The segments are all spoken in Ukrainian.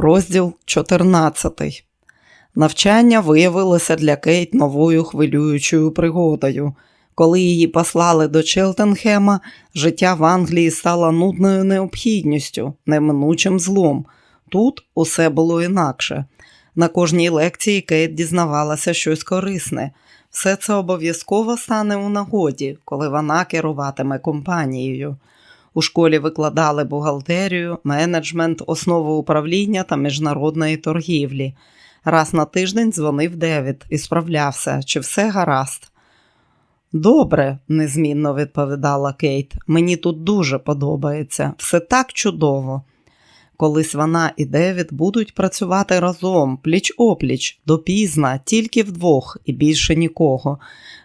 Розділ 14. Навчання виявилося для Кейт новою хвилюючою пригодою. Коли її послали до Челтенхема, життя в Англії стало нудною необхідністю, неминучим злом. Тут усе було інакше. На кожній лекції Кейт дізнавалася щось корисне. Все це обов'язково стане у нагоді, коли вона керуватиме компанією. У школі викладали бухгалтерію, менеджмент, основу управління та міжнародної торгівлі. Раз на тиждень дзвонив Девід і справлявся, чи все гаразд. Добре, незмінно відповідала Кейт. Мені тут дуже подобається, все так чудово. Колись вона і Девід будуть працювати разом, пліч опліч, допізна, тільки вдвох і більше нікого.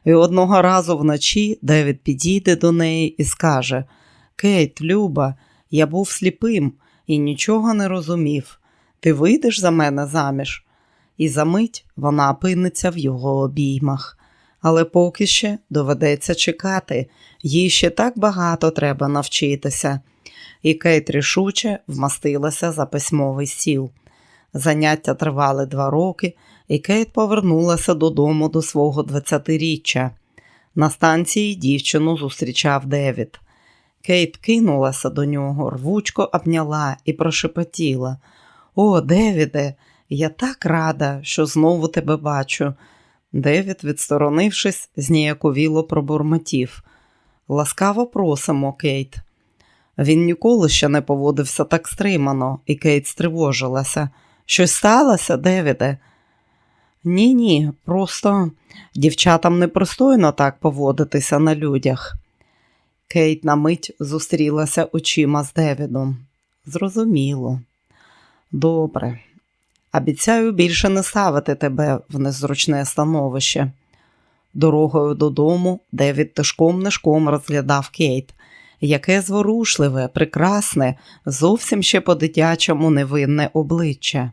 І одного разу вночі Девід підійде до неї і скаже Кейт, Люба, я був сліпим і нічого не розумів. Ти вийдеш за мене заміж? І за мить вона опиниться в його обіймах. Але поки ще доведеться чекати, їй ще так багато треба навчитися. І Кейт рішуче вмастилася за письмовий стіл. Заняття тривали два роки, і Кейт повернулася додому до свого 20-річчя. На станції дівчину зустрічав Девід. Кейт кинулася до нього, рвучко обняла і прошепотіла. О, Девіде, я так рада, що знову тебе бачу. Девід, відсторонившись, зніяковіло пробурмотів. Ласкаво просимо, Кейт. Він ніколи ще не поводився так стримано, і Кейт стривожилася. Щось сталося, Девіде? Ні, ні, просто дівчатам непристойно так поводитися на людях. Кейт на мить зустрілася очима з Девідом. Зрозуміло. Добре. Обіцяю більше не ставити тебе в незручне становище. Дорогою додому Девід тишком нишком розглядав Кейт. Яке зворушливе, прекрасне, зовсім ще по-дитячому невинне обличчя.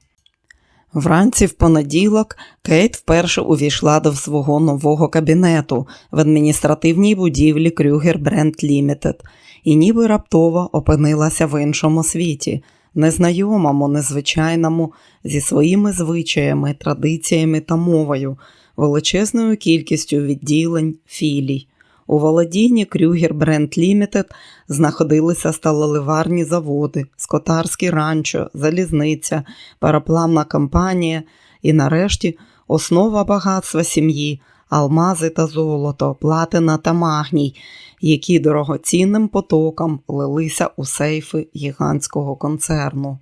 Вранці в понеділок Кейт вперше увійшла до свого нового кабінету в адміністративній будівлі Крюгер Бренд Лімітед і ніби раптово опинилася в іншому світі, незнайомому, незвичайному, зі своїми звичаями, традиціями та мовою, величезною кількістю відділень, філій. У володінні Крюгер Бренд Лімітед знаходилися сталеливарні заводи, скотарські ранчо, залізниця, параплавна компанія і, нарешті, основа багатства сім'ї, алмази та золото, платина та магній, які дорогоцінним потоком лилися у сейфи гігантського концерну.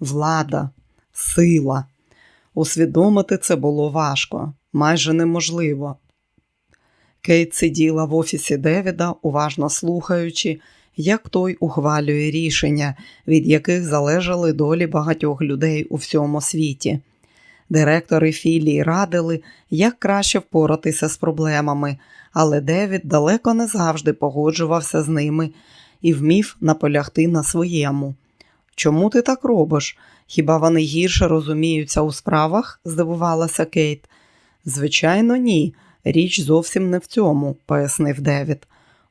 Влада, сила. Усвідомити це було важко, майже неможливо. Кейт сиділа в офісі Девіда, уважно слухаючи, як той ухвалює рішення, від яких залежали долі багатьох людей у всьому світі. Директори філії радили, як краще впоратися з проблемами, але Девід далеко не завжди погоджувався з ними і вмів наполягти на своєму. Чому ти так робиш? Хіба вони гірше розуміються у справах? здивувалася Кейт. Звичайно, ні. Річ зовсім не в цьому, пояснив Девід.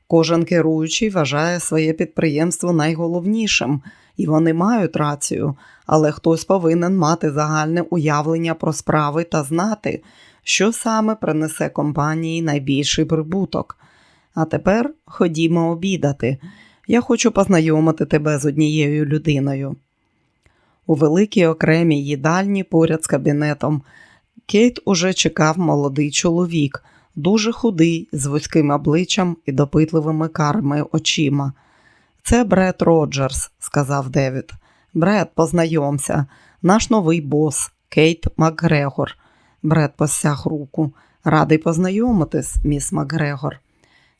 Кожен керуючий вважає своє підприємство найголовнішим, і вони мають рацію, але хтось повинен мати загальне уявлення про справи та знати, що саме принесе компанії найбільший прибуток. А тепер ходімо обідати. Я хочу познайомити тебе з однією людиною. У великій окремій їдальні поряд з кабінетом Кейт уже чекав молодий чоловік, дуже худий, з вузьким обличчям і допитливими карми очима. Це Бред Роджерс, сказав Девід. Бред, познайомся, наш новий бос, Кейт Макгрегор. Бред посяг руку. Радий познайомитись, міс Макгрегор.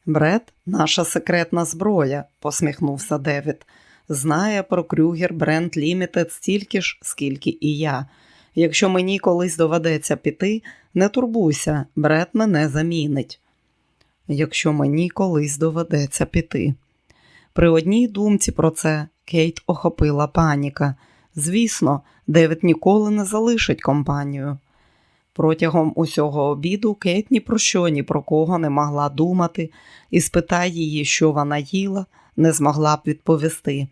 Бред, наша секретна зброя, посміхнувся Девід. Знає про Крюгер Бренд Лімітед стільки ж, скільки і я. Якщо мені колись доведеться піти, не турбуйся, Бред мене замінить. Якщо мені колись доведеться піти. При одній думці про це Кейт охопила паніка. Звісно, Девід ніколи не залишить компанію. Протягом усього обіду Кейт ні про що, ні про кого не могла думати, і спитай її, що вона їла, не змогла б відповісти.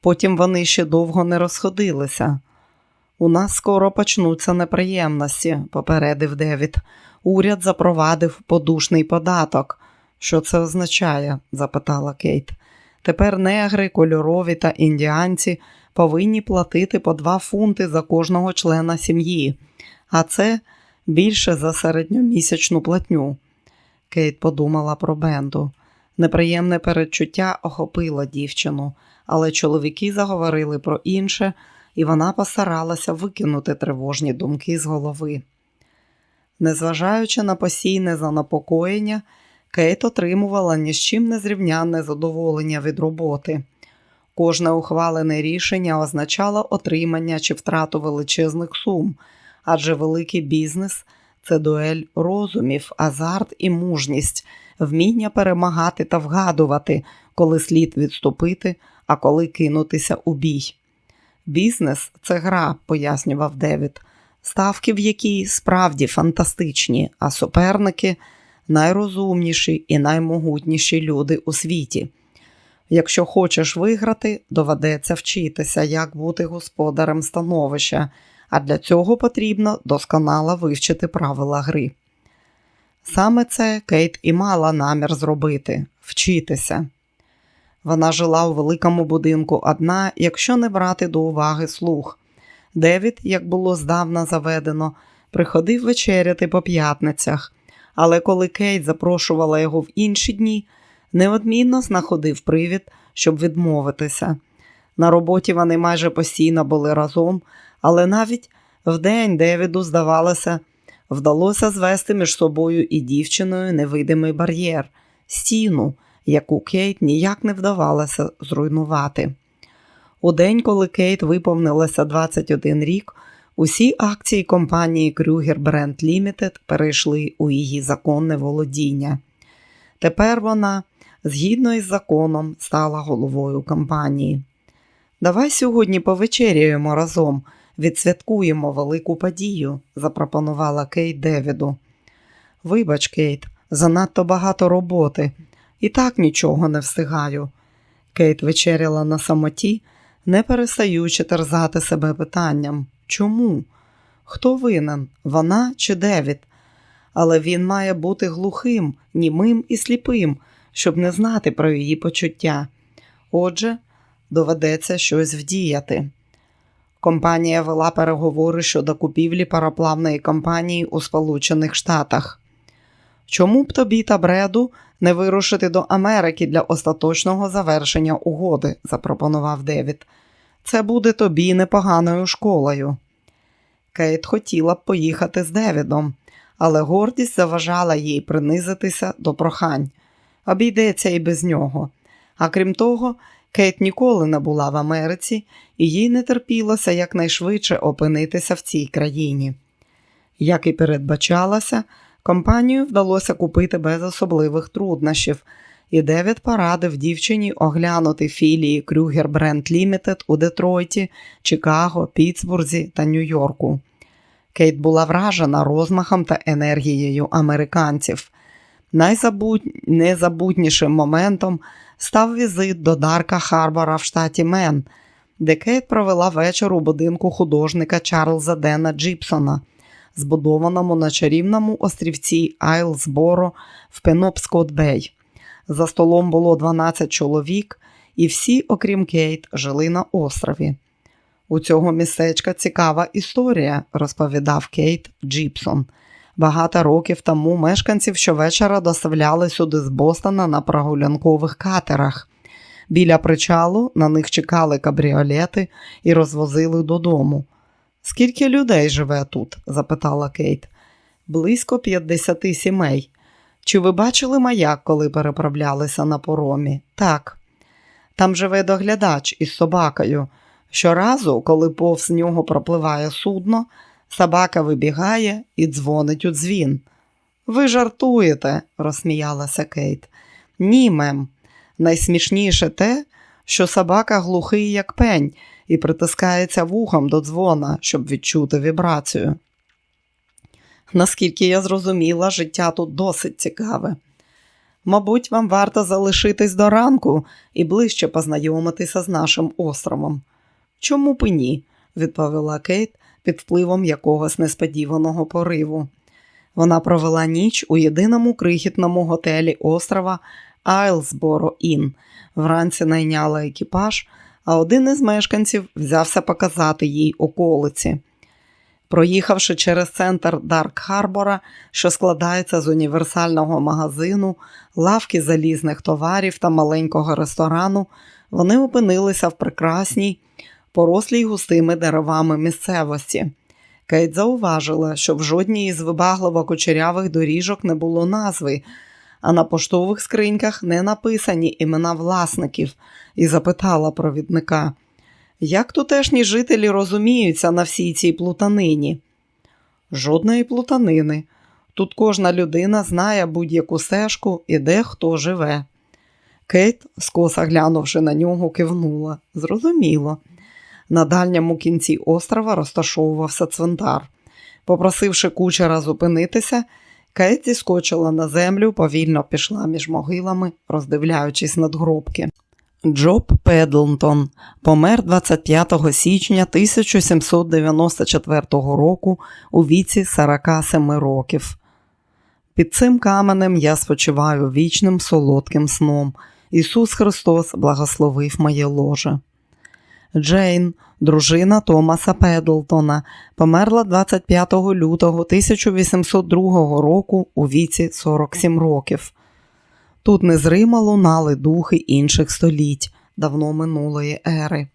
Потім вони ще довго не розходилися. У нас скоро почнуться неприємності, попередив Девід. Уряд запровадив подушний податок. Що це означає? запитала Кейт. Тепер негри, кольорові та індіанці повинні платити по два фунти за кожного члена сім'ї, а це більше за середньомісячну платню. Кейт подумала про Бенду. Неприємне передчуття охопило дівчину, але чоловіки заговорили про інше, і вона постаралася викинути тривожні думки з голови. Незважаючи на постійне занепокоєння, Кейт отримувала ні з чим незрівнянне задоволення від роботи. Кожне ухвалене рішення означало отримання чи втрату величезних сум, адже великий бізнес це дуель розумів, азарт і мужність, вміння перемагати та вгадувати, коли слід відступити, а коли кинутися у бій. Бізнес це гра, пояснював Девід, ставки в якій справді фантастичні, а суперники найрозумніші і наймогутніші люди у світі. Якщо хочеш виграти, доведеться вчитися, як бути господарем становища, а для цього потрібно досконало вивчити правила гри. Саме це Кейт і мала намір зробити вчитися. Вона жила у великому будинку одна, якщо не брати до уваги слух. Девід, як було здавна заведено, приходив вечеряти по п'ятницях, але коли Кейт запрошувала його в інші дні, неодмінно знаходив привід, щоб відмовитися. На роботі вони майже постійно були разом, але навіть вдень Девіду, здавалося, вдалося звести між собою і дівчиною невидимий бар'єр, стіну, яку Кейт ніяк не вдавалося зруйнувати. У день, коли Кейт виповнилося 21 рік, усі акції компанії Kruger Brand Limited перейшли у її законне володіння. Тепер вона, згідно із законом, стала головою компанії. Давай сьогодні повечеряємо разом, відсвяткуємо велику подію, запропонувала Кейт Девіду. Вибач, Кейт, занадто багато роботи, і так нічого не встигаю. Кейт вечеряла на самоті, не перестаючи терзати себе питанням чому? Хто винен, вона чи Девід? Але він має бути глухим, німим і сліпим, щоб не знати про її почуття. Отже, доведеться щось вдіяти. Компанія вела переговори щодо купівлі пароплавної компанії у Сполучених Штатах. Чому б тобі та бреду не вирушити до Америки для остаточного завершення угоди? запропонував Девід. Це буде тобі непоганою школою. Кейт хотіла б поїхати з Девідом, але гордість заважала їй принизитися до прохань. Обійдеться і без нього. А крім того, Кейт ніколи не була в Америці, і їй не терпілося якнайшвидше опинитися в цій країні. Як і передбачалося, компанію вдалося купити без особливих труднощів, і Девід порадив дівчині оглянути філії Крюгер Бренд Лімітед у Детройті, Чикаго, Пітсбурзі та Нью-Йорку. Кейт була вражена розмахом та енергією американців. Найнезабутнішим моментом став візит до Дарка Харбора в штаті Мен, де Кейт провела вечір у будинку художника Чарльза Дена Джіпсона, збудованому на чарівному острівці Айлсборо в Пенопскот Бей. За столом було 12 чоловік, і всі, окрім Кейт, жили на острові. У цього містечка цікава історія, розповідав Кейт Джіпсон. Багато років тому мешканців щовечора доставляли сюди з Бостона на прогулянкових катерах. Біля причалу на них чекали кабріолети і розвозили додому. Скільки людей живе тут? запитала Кейт. Близько 50 сімей. Чи ви бачили маяк, коли переправлялися на поромі? Так. Там живе доглядач із собакою. Щоразу, коли повз нього пропливає судно, собака вибігає і дзвонить у дзвін. Ви жартуєте, розсміялася Кейт. Ні, мем. Найсмішніше те, що собака глухий, як пень, і притискається вухом до дзвона, щоб відчути вібрацію. Наскільки я зрозуміла, життя тут досить цікаве. Мабуть, вам варто залишитись до ранку і ближче познайомитися з нашим островом. Чому б і ні? відповіла Кейт, під впливом якогось несподіваного пориву. Вона провела ніч у єдиному крихітному готелі острова Айлсборо Ін. Вранці найняла екіпаж, а один із мешканців взявся показати їй околиці. Проїхавши через центр Дарк Харбора, що складається з універсального магазину, лавки залізних товарів та маленького ресторану, вони опинилися в прекрасній, порослій густими деревами місцевості. Кейт зауважила, що в жодній із вибагливо кучерявих доріжок не було назви, а на поштових скриньках не написані імена власників, і запитала провідника, як тутешні жителі розуміються на всій цій плутанині? Жодної плутанини. Тут кожна людина знає будь-яку стежку і де хто живе. Кейт, скоса глянувши на нього, кивнула. Зрозуміло. На дальньому кінці острова розташовувався цвинтар. Попросивши кучера зупинитися, Кейт зіскочила на землю, повільно пішла між могилами, роздивляючись надгробки. Джоб Педлтон помер 25 січня 1794 року у віці 47 років. Під цим каменем я спочиваю вічним солодким сном. Ісус Христос благословив моє ложе. Джейн, дружина Томаса Педлтона, померла 25 лютого 1802 року у віці 47 років. Тут незримо лунали духи інших століть, давно минулої ери.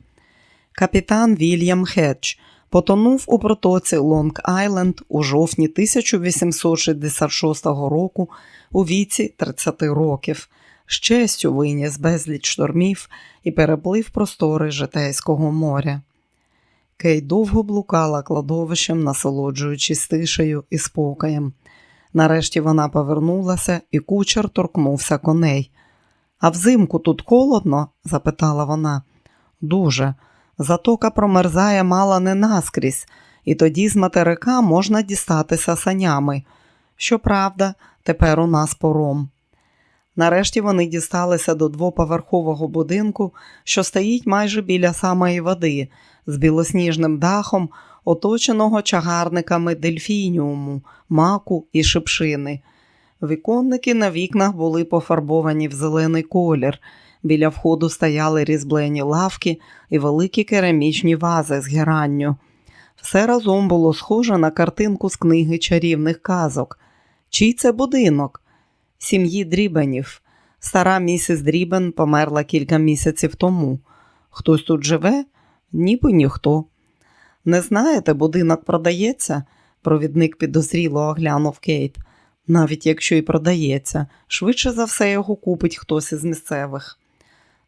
Капітан Вільям Хедж потонув у протоці Лонг-Айленд у жовтні 1866 року у віці 30 років з честю виніс безліч штормів і переплив простори Житейського моря. Кей довго блукала кладовищем, насолоджуючись тишею і спокоєм. Нарешті вона повернулася, і кучер торкнувся коней. А взимку тут холодно? запитала вона. Дуже. Затока промерзає мало не наскрізь, і тоді з материка можна дістатися санями. Щоправда, тепер у нас пором. Нарешті вони дісталися до двоповерхового будинку, що стоїть майже біля самої води, з білосніжним дахом, оточеного чагарниками дельфініуму, маку і шипшини. Віконники на вікнах були пофарбовані в зелений колір. Біля входу стояли різблені лавки і великі керамічні вази з геранню. Все разом було схоже на картинку з книги чарівних казок. Чий це будинок? Сім'ї Дрібенів. Стара місіс Дрібен померла кілька місяців тому. Хтось тут живе? Ніби ніхто. Не знаєте, будинок продається? Провідник підозріло оглянув Кейт. Навіть якщо і продається, швидше за все його купить хтось із місцевих.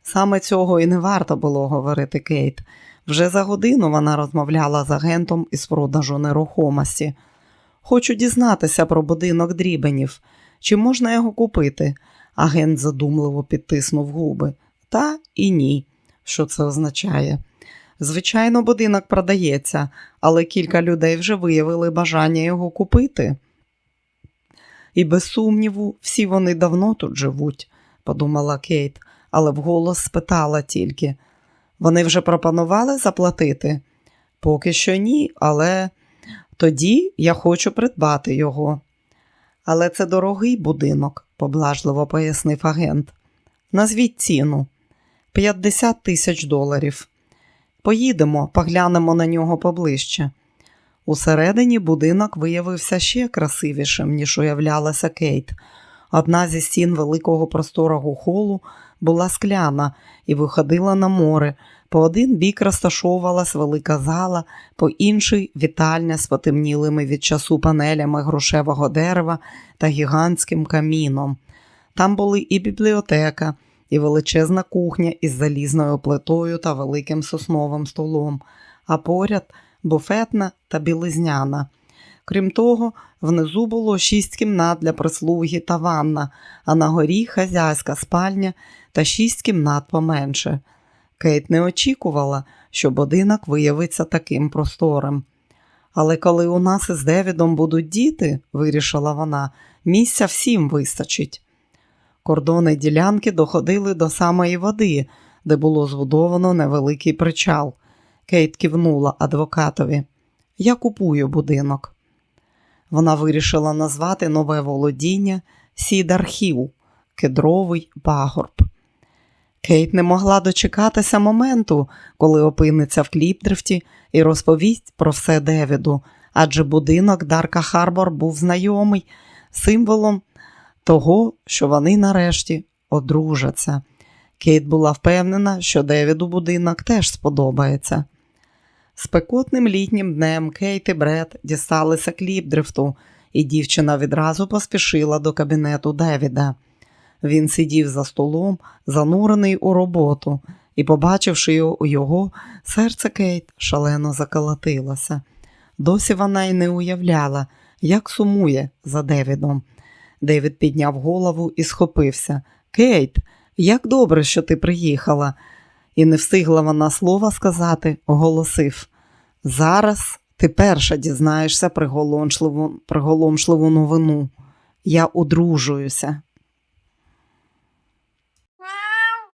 Саме цього і не варто було говорити Кейт. Вже за годину вона розмовляла з агентом із продажу нерухомості. Хочу дізнатися про будинок дрібенів. Чи можна його купити? Агент задумливо підтиснув губи. Та і ні. Що це означає? Звичайно, будинок продається, але кілька людей вже виявили бажання його купити. І без сумніву, всі вони давно тут живуть, подумала Кейт, але вголос спитала тільки. Вони вже пропонували заплатити? Поки що ні, але тоді я хочу придбати його. Але це дорогий будинок, поблажливо пояснив агент. Назвіть ціну 50 тисяч доларів. Поїдемо, поглянемо на нього поближче. Усередині будинок виявився ще красивішим, ніж уявлялася Кейт. Одна зі стін великого просторого холу була скляна і виходила на море. По один бік розташовувалась велика зала, по інший вітальня з потемнілими від часу панелями грушевого дерева та гігантським каміном. Там були і бібліотека, і величезна кухня із залізною плитою та великим сосновим столом, а поряд буфетна та білизняна. Крім того, внизу було шість кімнат для прислуги та ванна, а на горі хазяйська спальня та шість кімнат поменше. Кейт не очікувала, що будинок виявиться таким просторим. Але коли у нас із Девідом будуть діти, вирішила вона, місця всім вистачить. Кордони ділянки доходили до самої води, де було збудовано невеликий причал. Кейт кивнула адвокатові. Я купую будинок. Вона вирішила назвати нове володіння Сідархів, кедровий пагорб. Кейт не могла дочекатися моменту, коли опиниться в Кліпдрифті і розповість про все Девіду, адже будинок Дарка Харбор був знайомий символом того, що вони нарешті одружаться. Кейт була впевнена, що Девіду будинок теж сподобається. Спекотним літнім днем Кейт і Бред дісталися Кліпдрифту, і дівчина відразу поспішила до кабінету Девіда. Він сидів за столом, занурений у роботу, і, побачивши його, серце Кейт шалено заколотилося. Досі вона й не уявляла, як сумує за Девідом. Девід підняв голову і схопився. Кейт, як добре, що ти приїхала. І не встигла вона слова сказати, оголосив. Зараз ти перша дізнаєшся приголомшливу, приголомшливу новину. Я одружуюся.